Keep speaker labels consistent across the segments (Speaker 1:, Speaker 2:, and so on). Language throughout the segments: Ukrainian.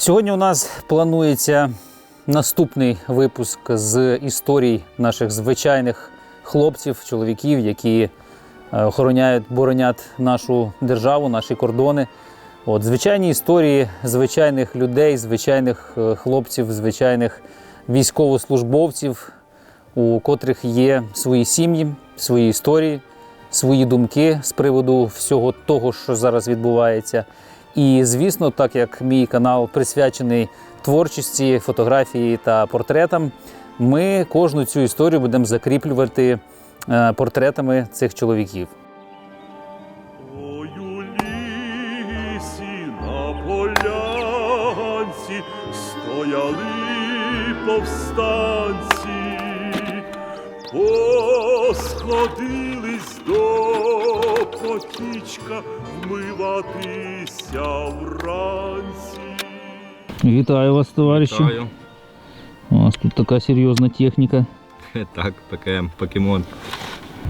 Speaker 1: Сьогодні у нас планується наступний випуск з історій наших звичайних хлопців, чоловіків, які е, охороняють, боронять нашу державу, наші кордони. От звичайні історії звичайних людей, звичайних е, хлопців, звичайних військовослужбовців, у котрих є свої сім'ї, свої історії, свої думки з приводу всього того, що зараз відбувається. І звісно, так як мій канал присвячений творчості, фотографії та портретам, ми кожну цю історію будемо закріплювати е, портретами цих чоловіків.
Speaker 2: Потічка вмиватися вранці.
Speaker 1: Вітаю вас, товариші.
Speaker 3: Вітаю.
Speaker 1: У нас тут така серйозна техніка.
Speaker 3: Так, ПКМ, покемон.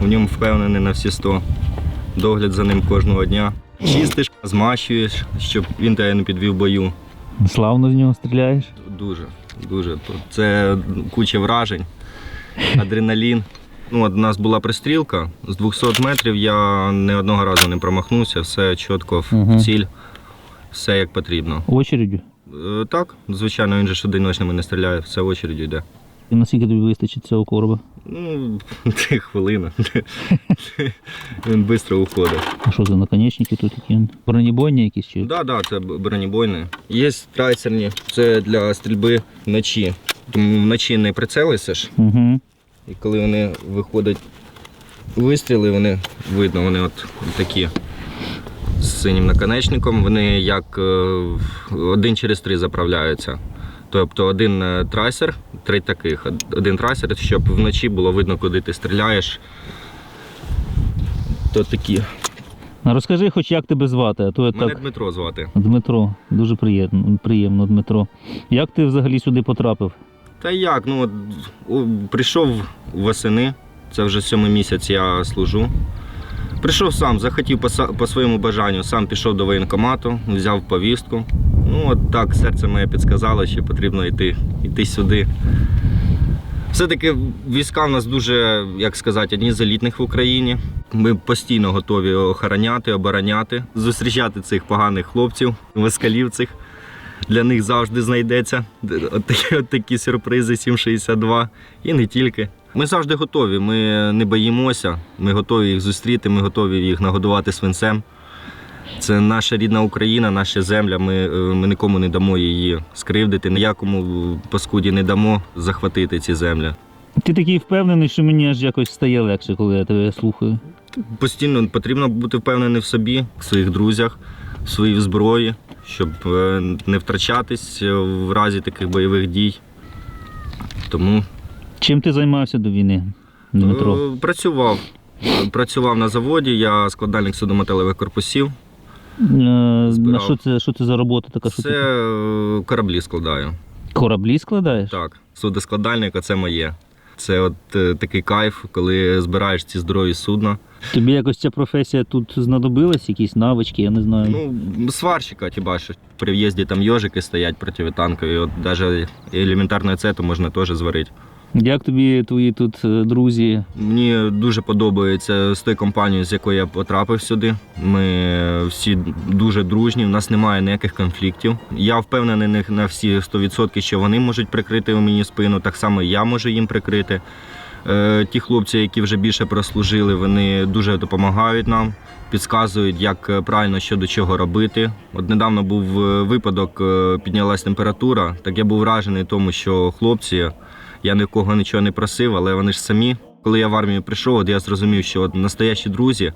Speaker 3: В ньому впевнений на всі 100. Догляд за ним кожного дня. Чистиш, змащуєш, щоб він тебе не підвів бою.
Speaker 1: Славно з нього стріляєш.
Speaker 3: Дуже, дуже. Це куча вражень, адреналін. Ну, от у нас була пристрілка. З 200 метрів я не одного разу не промахнувся, все чітко в ціль, все як потрібно.
Speaker 1: Очередю.
Speaker 3: Е, Так, звичайно, він же ж одиночними не стріляє, все очередю йде.
Speaker 1: І наскільки тобі вистачить цього короба?
Speaker 3: Ну, три хвилини. Він швидко уходить.
Speaker 1: А що за наконечники тут такі? Бронебойні якісь чи?
Speaker 3: Так, да, да, це б- бронебойне. Є трайсерні, це для стрільби вночі. Тому вночі не прицелишся ж,
Speaker 1: Угу.
Speaker 3: І коли вони виходять вистріли, вони видно, вони от такі з синім наконечником, вони як е, один через три заправляються. Тобто один е, трайсер, три таких, один трайсер, щоб вночі було видно, куди ти стріляєш. То такі.
Speaker 1: А розкажи хоч як тебе звати, а то я
Speaker 3: Мене
Speaker 1: так.
Speaker 3: Дмитро звати.
Speaker 1: Дмитро, дуже приємно, приємно, Дмитро. Як ти взагалі сюди потрапив?
Speaker 3: Та як, ну от, прийшов восени, це вже сьомий місяць я служу. Прийшов сам, захотів по, по своєму бажанню, сам пішов до воєнкомату, взяв повістку. Ну от так, серце моє підсказало, що потрібно йти, йти сюди. Все-таки війська в нас дуже, як сказати, одні з елітних в Україні. Ми постійно готові охороняти, обороняти, зустрічати цих поганих хлопців, москалів цих. Для них завжди знайдеться от такі, от такі сюрпризи 762 і не тільки. Ми завжди готові, ми не боїмося, ми готові їх зустріти, ми готові їх нагодувати свинцем. Це наша рідна Україна, наша земля. Ми, е, ми нікому не дамо її скривдити, ніякому паскуді не дамо захватити ці землі.
Speaker 1: Ти такий впевнений, що мені аж якось стає легше, коли я тебе слухаю.
Speaker 3: Постійно потрібно бути впевнений в собі, в своїх друзях, в своїй зброї, щоб е, не втрачатись е, в разі таких бойових дій. Тому
Speaker 1: Чим ти займався до війни, Дмитро?
Speaker 3: Е, Працював. Працював на заводі, я складальник судометалевих корпусів.
Speaker 1: А що це, що це за робота така?
Speaker 3: Це
Speaker 1: ти
Speaker 3: кораблі складаю.
Speaker 1: кораблі складаєш?
Speaker 3: Так, судоскладальник це моє. Це от е, такий кайф, коли збираєш ці здорові судна.
Speaker 1: Тобі якось ця професія тут знадобилась, якісь навички, я не знаю.
Speaker 3: Ну, сварщика, хіба що. При в'їзді там йожики стоять противотанкові. От навіть елементарне це то можна теж зварити.
Speaker 1: Як тобі твої тут е, друзі?
Speaker 3: Мені дуже подобається з тою компанією, з якою я потрапив сюди. Ми всі дуже дружні, у нас немає ніяких конфліктів. Я впевнений на- всі 100%, що вони можуть прикрити у мені спину, так само я можу їм прикрити. Е, Ті хлопці, які вже більше прослужили, вони дуже допомагають нам, підказують, як е, правильно що до чого робити. От недавно був випадок, піднялась температура. Так я був вражений тому, що хлопці. Я нікого нічого не просив, але вони ж самі. Коли я в армію прийшов, от я зрозумів, що от настоящі друзі,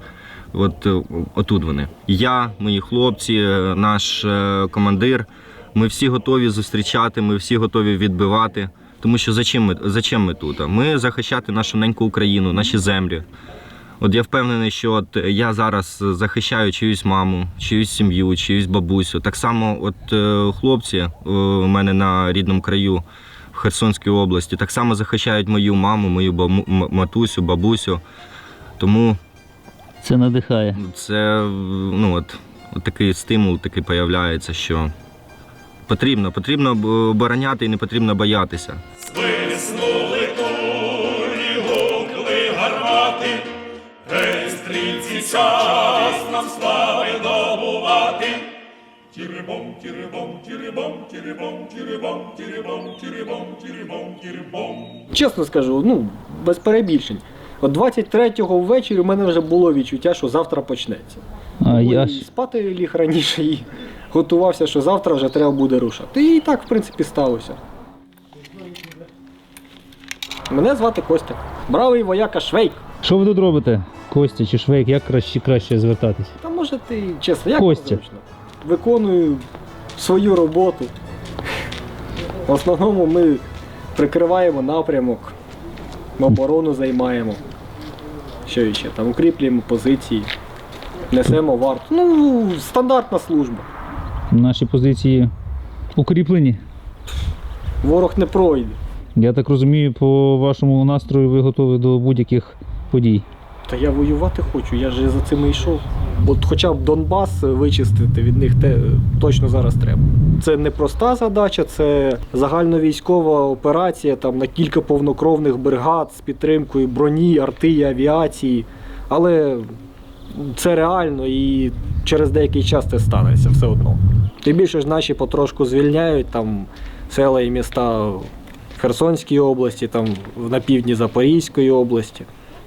Speaker 3: от е, отут вони. Я, мої хлопці, е, наш е, командир. Ми всі готові зустрічати, ми всі готові відбивати. Тому що зачем ми, зачем ми тут? Ми захищати нашу неньку Україну, наші землі. От я впевнений, що от я зараз захищаю чиюсь маму, чиюсь сім'ю, чиюсь бабусю. Так само, от хлопці у мене на рідному краю Херсонській області так само захищають мою маму, мою м- матусю, бабусю. Тому
Speaker 1: Це надихає.
Speaker 3: це ну, от, от такий стимул такий появляється, що Потрібно, потрібно обороняти і не потрібно боятися.
Speaker 2: Свиснули кулі, гукли гармати, Гей, стрільці, час нам слави добувати. Тірибом, тірибом, тірибом, тірибом, тірибом, тірибом, тірибом, тірибом, тірибом.
Speaker 4: Чесно скажу, ну, без перебільшень. От 23-го ввечері у мене вже було відчуття, що завтра почнеться.
Speaker 1: А я
Speaker 4: і
Speaker 1: ж
Speaker 4: спати ліг раніше і готувався, що завтра вже треба буде рушати. І так, в принципі, сталося. Мене звати Костя. Бравий вояка Швейк.
Speaker 1: що ви тут робите? Костя чи Швейк, як краще краще звертатись?
Speaker 4: Та може ти чесно, як
Speaker 1: Костя.
Speaker 4: зручно. Виконую свою роботу. В основному ми прикриваємо напрямок, оборону займаємо. Що іще? Там укріплюємо позиції, несемо варту. Ну, стандартна служба.
Speaker 1: Наші позиції укріплені.
Speaker 4: Ворог не пройде.
Speaker 1: Я так розумію, по вашому настрою ви готові до будь-яких подій.
Speaker 4: Та я воювати хочу, я ж за цим і йшов. От хоча б Донбас вичистити від них те, точно зараз треба. Це не проста задача, це загальновійськова операція там, на кілька повнокровних бригад з підтримкою броні, арти, авіації. Але це реально і через деякий час це станеться все одно. Тим більше ж наші потрошку звільняють там села і міста в Херсонській області, там на півдні Запорізької області.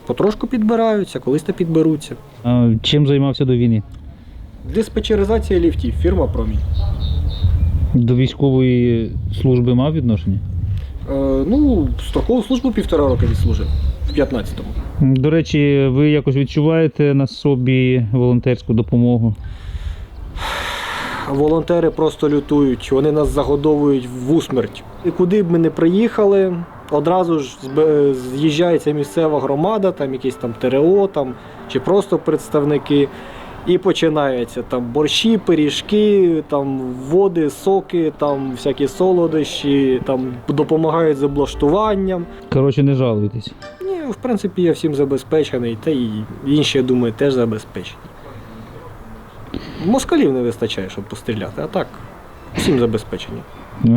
Speaker 4: Потрошку підбираються, колись то підберуться.
Speaker 1: А чим займався до війни?
Speaker 4: Диспетчеризація ліфтів, фірма Промінь.
Speaker 1: До військової служби мав відношення?
Speaker 4: Е, ну, строкову службу півтора роки відслужив в 15-му.
Speaker 1: До речі, ви якось відчуваєте на собі волонтерську допомогу?
Speaker 4: Волонтери просто лютують, вони нас загодовують в усмерть. І куди б ми не приїхали, одразу ж з'їжджається місцева громада, там якісь там ТРО там, чи просто представники. І починається там борщі, пиріжки, там води, соки, там всякі солодощі, там допомагають з облаштуванням.
Speaker 1: Коротше, не жалуйтесь.
Speaker 4: Ні, в принципі, я всім забезпечений, та і інші, я думаю, теж забезпечені. Москалів не вистачає, щоб постріляти, а так, всім забезпечені.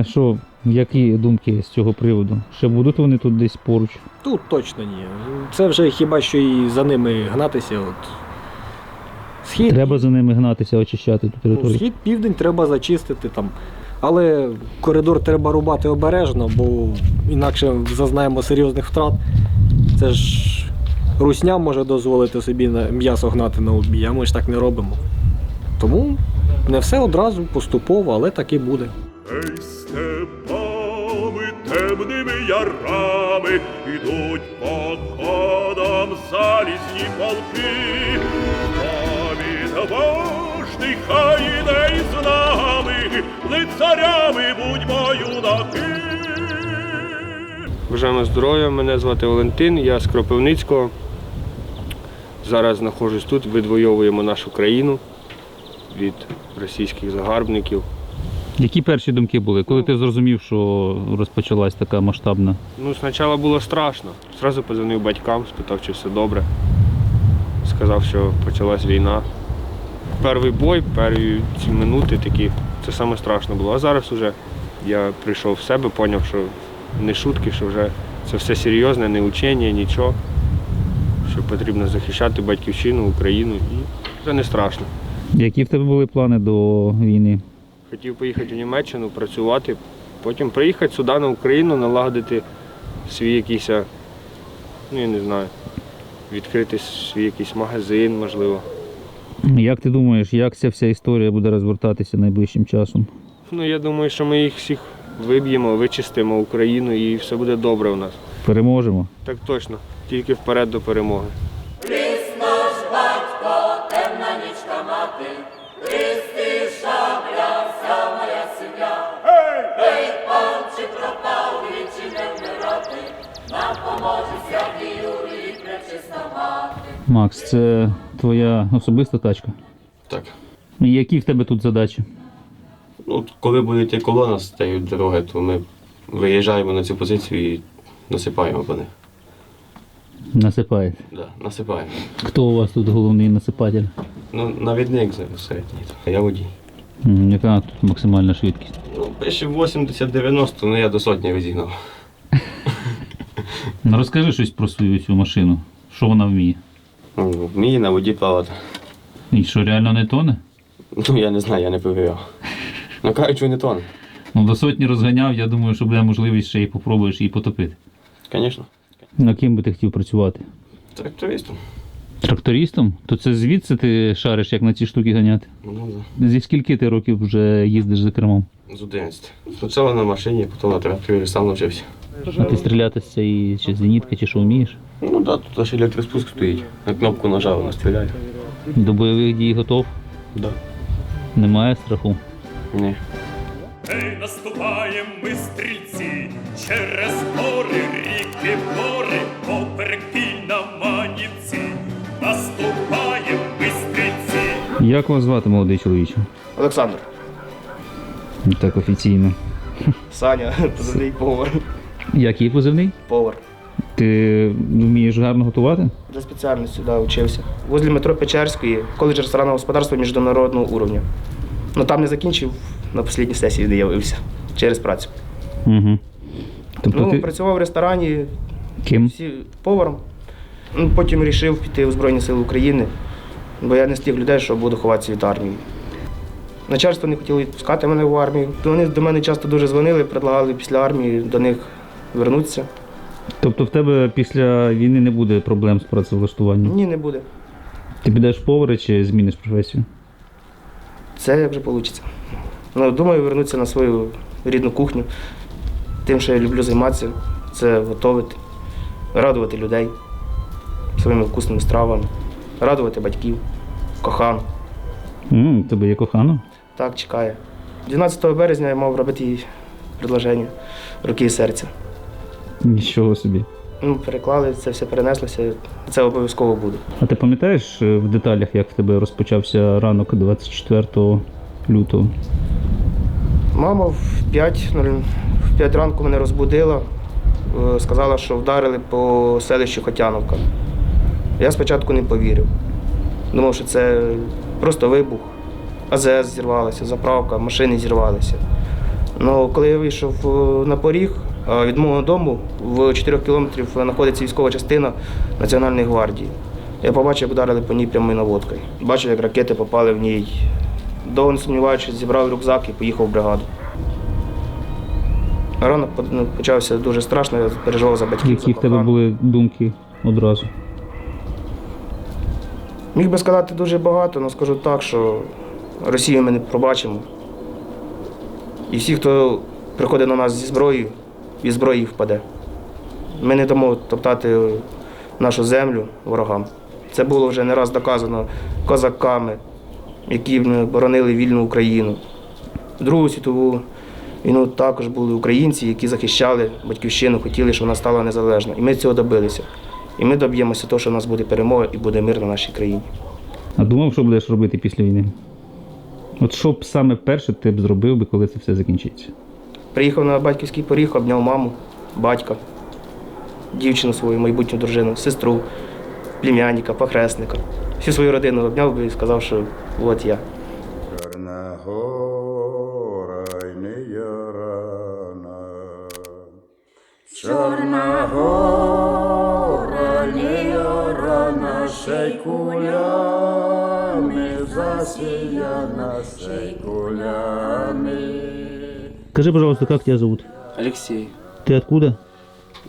Speaker 1: А що, які думки з цього приводу? Ще будуть вони тут десь поруч?
Speaker 4: Тут точно ні. Це вже хіба що і за ними гнатися. От. Схід,
Speaker 1: Треба за ними гнатися, очищати ту
Speaker 4: ну,
Speaker 1: територію.
Speaker 4: схід, південь треба зачистити там. Але коридор треба рубати обережно, бо інакше зазнаємо серйозних втрат. Це ж русня може дозволити собі на м'ясо гнати на обій, а ми ж так не робимо. Тому не все одразу, поступово, але так і буде.
Speaker 2: Ей, степами темними ярами ідуть походом залізні полки. Та відважний хай іде із нами, лицарями будьмо юнаки.
Speaker 5: Бажаємо здоров'я, мене звати Валентин, я з Кропивницького. Зараз знаходжусь тут, відвоюємо нашу країну від російських загарбників.
Speaker 1: Які перші думки були, коли ти зрозумів, що розпочалась така масштабна?
Speaker 5: Ну, спочатку було страшно. Зразу подзвонив батькам, спитав, чи все добре. Сказав, що почалась війна. Перший бой, перші ці минути такі, це саме страшно було. А зараз вже я прийшов в себе, зрозумів, що не шутки, що вже це все серйозне, не учення, нічого. Що потрібно захищати батьківщину, Україну і вже не страшно.
Speaker 1: Які в тебе були плани до війни?
Speaker 5: Хотів поїхати в Німеччину, працювати, потім приїхати сюди на Україну, налагодити свій якийсь, ну я не знаю, відкрити свій якийсь магазин, можливо.
Speaker 1: Як ти думаєш, як ця вся історія буде розвертатися найближчим часом?
Speaker 5: Ну я думаю, що ми їх всіх виб'ємо, вичистимо Україну і все буде добре у нас.
Speaker 1: Переможемо.
Speaker 5: Так точно, тільки вперед до перемоги.
Speaker 1: Макс, це твоя особиста тачка.
Speaker 6: Так.
Speaker 1: І які в тебе тут задачі?
Speaker 6: Ну, коли буде йти колона з цієї дороги, то ми виїжджаємо на цю позицію і насипаємо по них.
Speaker 1: Насипаєте.
Speaker 6: Да, насипаємо.
Speaker 1: Хто у вас тут головний насипатель?
Speaker 6: Ну, навідник середній, а я водій.
Speaker 1: Яка тут максимальна швидкість?
Speaker 6: Ну, пише 80-90, ну я до сотні розігнав.
Speaker 1: Ну, Розкажи щось про свою цю машину. Що вона вміє?
Speaker 6: Ну, Вміє на воді плавати.
Speaker 1: І що реально не тоне?
Speaker 6: Ну я не знаю, я не перевіряв. Ну кажуть, що не тоне.
Speaker 1: Ну, до сотні розганяв, я думаю, що буде можливість ще й попробуєш її потопити.
Speaker 6: Звісно.
Speaker 1: На ким би ти хотів працювати?
Speaker 6: Трактористом.
Speaker 1: Трактористом? То це звідси ти шариш, як на ці штуки ганяти?
Speaker 6: Ну, да.
Speaker 1: Зі скільки ти років вже їздиш за кермом?
Speaker 6: З 11. Спочатку на машині, потім на тракторі сам навчився.
Speaker 1: А ти стріляти з цієї чи зенітки, чи що вмієш?
Speaker 6: Ну так, да, тут аж електроспуск стоїть. На кнопку нажав, вона стріляє.
Speaker 1: До бойових дій готов?
Speaker 6: Да.
Speaker 1: Немає страху.
Speaker 6: Ні.
Speaker 2: Ей, наступаєм ми стрільці, через гори, ріки, гори, поперек піль на манівці. Наступаєм ми стрільці.
Speaker 1: Як вас звати, молодий чоловіче?
Speaker 7: Олександр,
Speaker 1: Так офіційно.
Speaker 7: Саня, позивний повар.
Speaker 1: Який позивний?
Speaker 7: Повар.
Speaker 1: Ти вмієш гарно готувати?
Speaker 7: За спеціальністю, да, учився. Возле метро Печерської, коледж ресторанного господарства міжнародного уровня. Ну там не закінчив, на останній сесії не явився через працю.
Speaker 1: Угу. Тобто
Speaker 7: ну,
Speaker 1: ти
Speaker 7: працював в ресторані
Speaker 1: ким?
Speaker 7: всі поваром. Ну, потім вирішив піти в Збройні Сили України, бо я не з тих людей, що буду ховатися від армії. Начальство не хотіло відпускати мене в армію. Вони до мене часто дуже дзвонили, предлагали після армії до них вернутися.
Speaker 1: Тобто в тебе після війни не буде проблем з працевлаштуванням?
Speaker 7: Ні, не буде.
Speaker 1: Ти підеш в повари чи зміниш професію?
Speaker 7: Це як вже вийде. Ну, думаю, вернутися на свою рідну кухню. Тим, що я люблю займатися, це готувати, радувати людей своїми вкусними стравами, радувати батьків, кохану.
Speaker 1: М, тебе є кохано?
Speaker 7: Так, чекає. 12 березня я мав робити їй предложення руки і серця.
Speaker 1: Нічого собі.
Speaker 7: Ну, переклали, це все перенеслося, це обов'язково буде.
Speaker 1: А ти пам'ятаєш е, в деталях, як в тебе розпочався ранок 24 лютого?
Speaker 7: Мама в 5, в 5 ранку мене розбудила, е, сказала, що вдарили по селищу Хотяновка. Я спочатку не повірив. Думав, що це просто вибух. АЗС зірвалася, заправка, машини зірвалися. Ну, коли я вийшов е, на поріг, від мого дому в 4 кілометрів знаходиться військова частина Національної гвардії. Я побачив, як вдарили по ній прямою наводкою. Бачив, як ракети попали в ній. Довго не сумніваючись, зібрав рюкзак і поїхав в бригаду. Ранок ну, почався дуже страшно, я переживав за батьків.
Speaker 1: Які в тебе були думки одразу?
Speaker 7: Міг би сказати дуже багато, але скажу так, що Росію ми не пробачимо. І всі, хто приходить на нас зі зброєю, від зброї впаде. Ми не дамо топтати нашу землю ворогам. Це було вже не раз доказано козаками, які боронили вільну Україну. Другу світову війну також були українці, які захищали батьківщину, хотіли, щоб вона стала незалежна. І ми цього добилися. І ми доб'ємося того, що в нас буде перемога і буде мир на нашій країні.
Speaker 1: А думав, що будеш робити після війни? От що б саме перше ти б зробив би, коли це все закінчиться?
Speaker 7: Приїхав на батьківський поріг, обняв маму, батька, дівчину свою, майбутню дружину, сестру, племянника, похресника. Всю свою родину обняв би і сказав, що от я.
Speaker 8: Чорна гора не ярана. Чорна гора не ярана, ще й кулями засіяна, ще й кулями.
Speaker 1: Скажи, пожалуйста, как тебя зовут?
Speaker 9: Алексей.
Speaker 1: Ты откуда?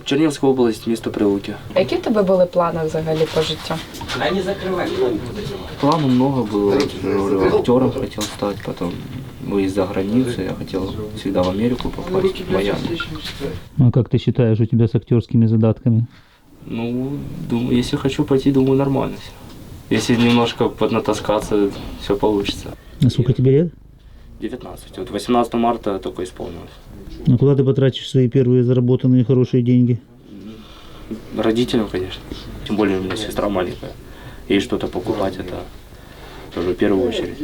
Speaker 9: Чернівська область, місто Прилуки.
Speaker 10: А Які в тебе були плани взагалі по життю?
Speaker 9: Планов много было. Я говорю, актером хотел стать, потом выезд за границу. Я хотел всегда в Америку попасть, в Майами.
Speaker 1: А как ты считаешь, у тебя с актерскими задатками?
Speaker 9: Ну, думаю, если хочу пойти, думаю, нормально все. Если немножко поднатаскаться, все получится.
Speaker 1: А сколько тебе лет?
Speaker 9: 19. Вот 18 марта только исполнилось.
Speaker 1: А куда ты потратишь свои первые заработанные хорошие деньги?
Speaker 9: Родителям, конечно. Тем более у меня сестра маленькая. Ей что-то покупать, это тоже в первую очередь.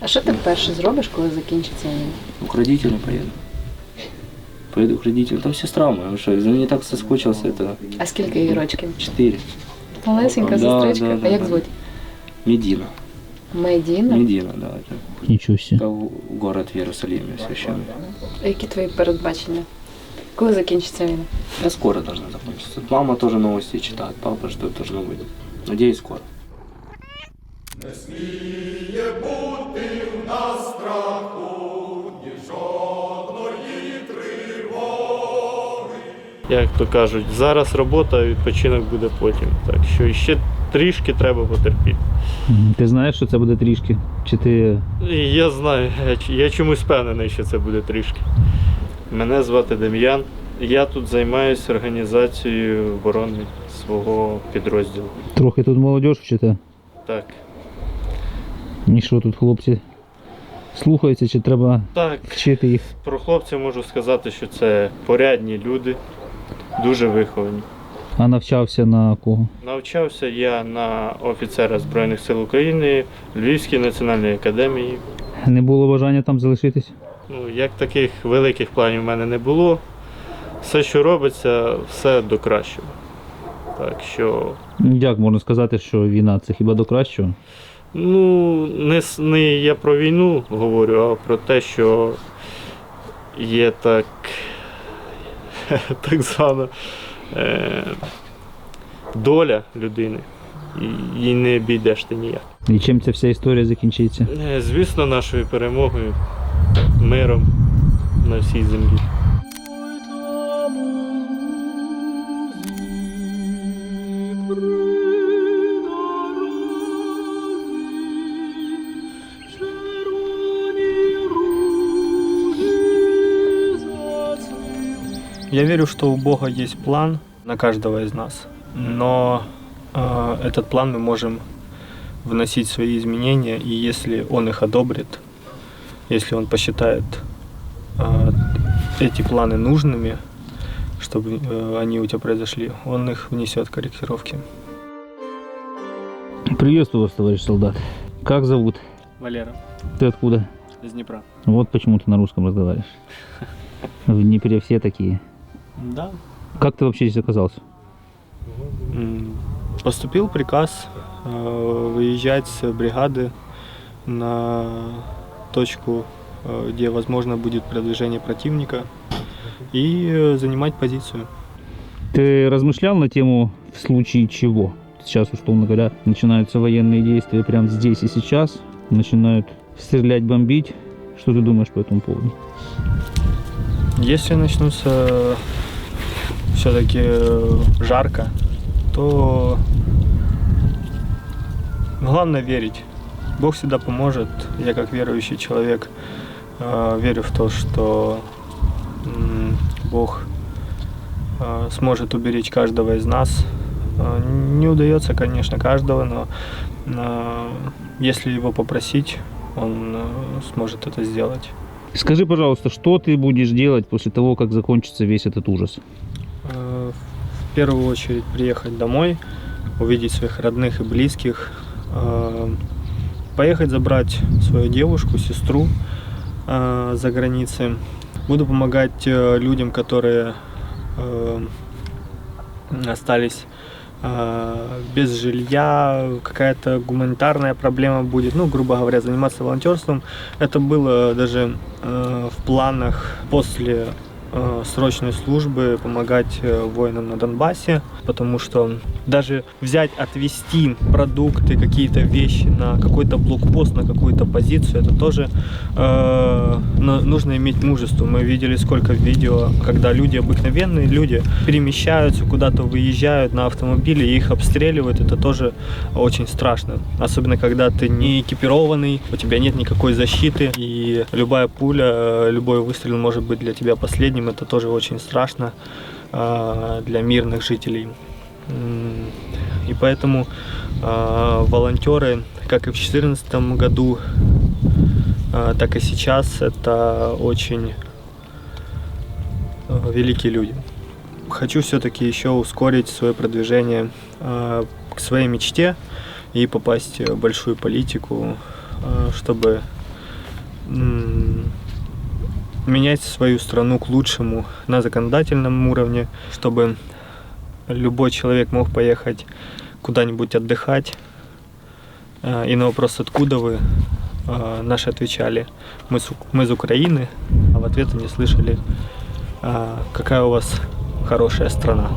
Speaker 10: А що ти вперше зробиш, коли закінчиться війна?
Speaker 9: Ну, к родителям поеду. Поеду к родителям. Там сестра моя, ну что, за ней так соскучился, это
Speaker 10: А скільки їй рочків?
Speaker 9: четыре.
Speaker 10: Малесенька
Speaker 9: Да,
Speaker 10: сестричка.
Speaker 9: да, да,
Speaker 10: а як
Speaker 9: да.
Speaker 10: звуть?
Speaker 9: Медина.
Speaker 10: Медіна.
Speaker 9: Медина, да, это
Speaker 1: Нічого себе.
Speaker 9: как город в Иерусалиме священный.
Speaker 10: А Які твої передбачення? Коли закінчиться війна?
Speaker 9: Да скоро должна закончиться. Мама тоже новости читает, папа что должно быть. Надеюсь, скоро.
Speaker 11: Як то кажуть, зараз робота, а відпочинок буде потім. Так що ще трішки треба потерпіти.
Speaker 1: Ти знаєш, що це буде трішки? Чи ти
Speaker 11: Я знаю, я, чомусь впевнений, що це буде трішки. Мене звати Дем'ян. Я тут займаюся організацією оборони свого підрозділу.
Speaker 1: трохи тут молодь вчите?
Speaker 11: Так.
Speaker 1: І що тут хлопці слухаються, чи треба
Speaker 11: Так,
Speaker 1: вчити їх?
Speaker 11: про хлопців можу сказати, що це порядні люди, дуже виховані.
Speaker 1: А навчався на кого?
Speaker 11: Навчався я на офіцера Збройних сил України Львівській національній академії.
Speaker 1: Не було бажання там залишитись?
Speaker 11: Ну, як таких великих планів в мене не було. Все, що робиться, все до кращого. Так що,
Speaker 1: Як можна сказати, що війна це хіба до кращого?
Speaker 11: ну, не, не я про війну говорю, а про те, що є так, так звана доля людини, і не обійдеш ти ніяк.
Speaker 1: І чим ця вся історія закінчиться?
Speaker 11: Е, Звісно, нашою перемогою, миром на всій землі.
Speaker 12: Я верю, что у Бога есть план на каждого из нас, но э, этот план мы можем вносить свои изменения, и если Он их одобрит, если Он посчитает э, эти планы нужными, чтобы э, они у тебя произошли, Он их внесет корректировки.
Speaker 1: Приветствую вас, товарищ солдат. Как зовут?
Speaker 12: Валера,
Speaker 1: Ты откуда?
Speaker 12: из Днепра.
Speaker 1: Вот почему ты на русском разговариваешь. В Днепре все такие.
Speaker 12: Да.
Speaker 1: Как ты вообще здесь оказался?
Speaker 12: Поступил приказ э, выезжать с бригады на точку, э, где возможно будет продвижение противника и э, занимать позицию.
Speaker 1: Ты размышлял на тему в случае чего? Сейчас, условно говоря, начинаются военные действия прямо здесь и сейчас. Начинают стрелять, бомбить. Что ты думаешь по этому поводу?
Speaker 12: Если начнутся все-таки жарко, то главное верить. Бог всегда поможет. Я как верующий человек э, верю в то, что Бог э, сможет уберечь каждого из нас. Э, Не удается, конечно, каждого, но э, если его попросить, он э, сможет это сделать.
Speaker 1: Скажи, пожалуйста, что ты будешь делать после того, как закончится весь этот ужас?
Speaker 12: В первую очередь приехать домой, увидеть своих родных и близких, э, поехать забрать свою девушку, сестру э, за границей. Буду помогать э, людям, которые э, остались э, без жилья, какая-то гуманитарная проблема будет, ну, грубо говоря, заниматься волонтерством. Это было даже э, в планах после срочной службы помогать э, воинам на Донбассе, потому что даже взять, отвезти продукты, какие-то вещи на какой-то блокпост, на какую-то позицию, это тоже э, но нужно иметь мужество. Мы видели сколько видео, когда люди, обыкновенные люди, перемещаются, куда-то выезжают на автомобиле, их обстреливают, это тоже очень страшно. Особенно, когда ты не экипированный, у тебя нет никакой защиты, и любая пуля, э, любой выстрел может быть для тебя последним, это тоже очень страшно э, для мирных жителей. И поэтому э, волонтеры, как и в 2014 году, э, так и сейчас, это очень великие люди. Хочу все-таки еще ускорить свое продвижение к своей мечте и попасть в большую политику, чтобы менять свою страну к лучшему на законодательном уровне, чтобы любой человек мог поехать куда-нибудь отдыхать, Э, И на вопрос, откуда вы, э, наши отвечали, мы с, мы из Украины, а в ответ они слышали, э, какая у вас хорошая страна.